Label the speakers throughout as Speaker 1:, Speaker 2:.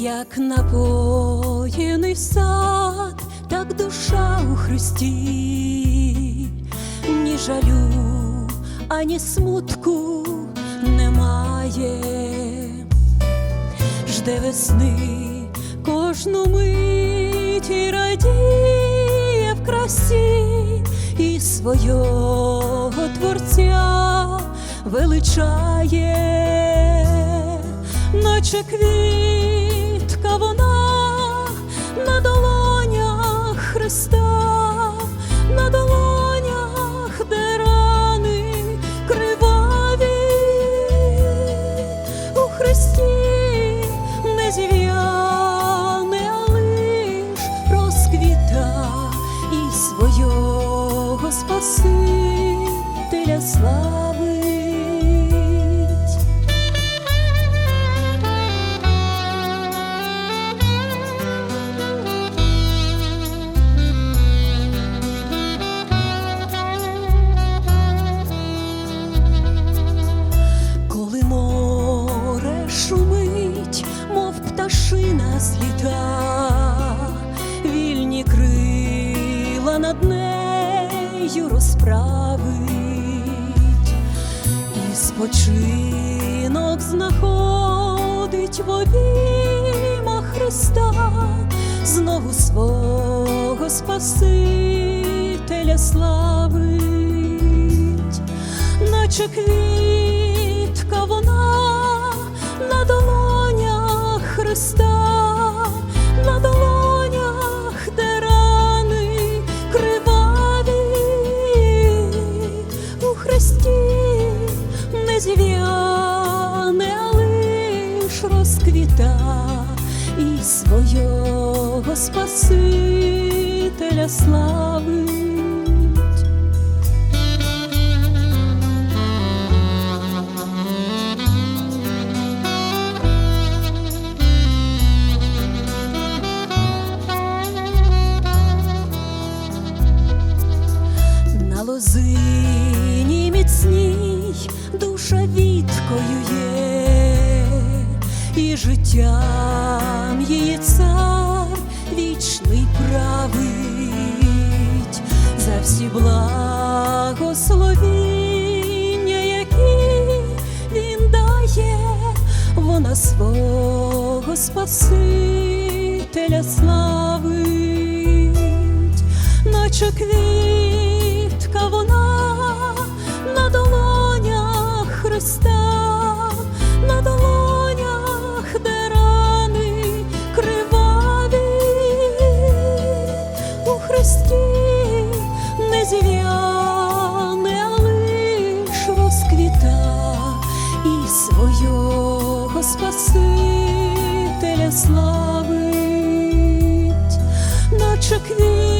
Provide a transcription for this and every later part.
Speaker 1: як напоєний сад, так душа у Христі, ні жалю, ані смутку немає, жде весни кожну мить і радіє в красі і свого творця величає, наче вона на долонях над нею розправить, і спочинок знаходить в обіймах Христа, знову свого Спасителя славить. Наче квітка свого Спасителя славить. На лозині міцній душа віткою є, життям її цар вічний править. За всі благословіння, які він дає, вона свого Спасителя славить. Наче квітка не зів'яне, а лиш розквіта і свого Спасителя славить наче квітка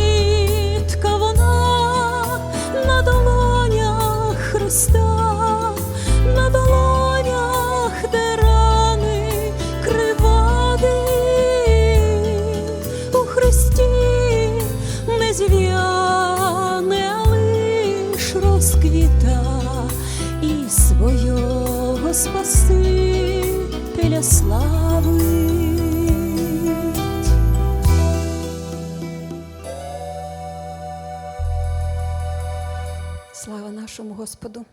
Speaker 1: свого Спасителя славить. Слава нашому Господу!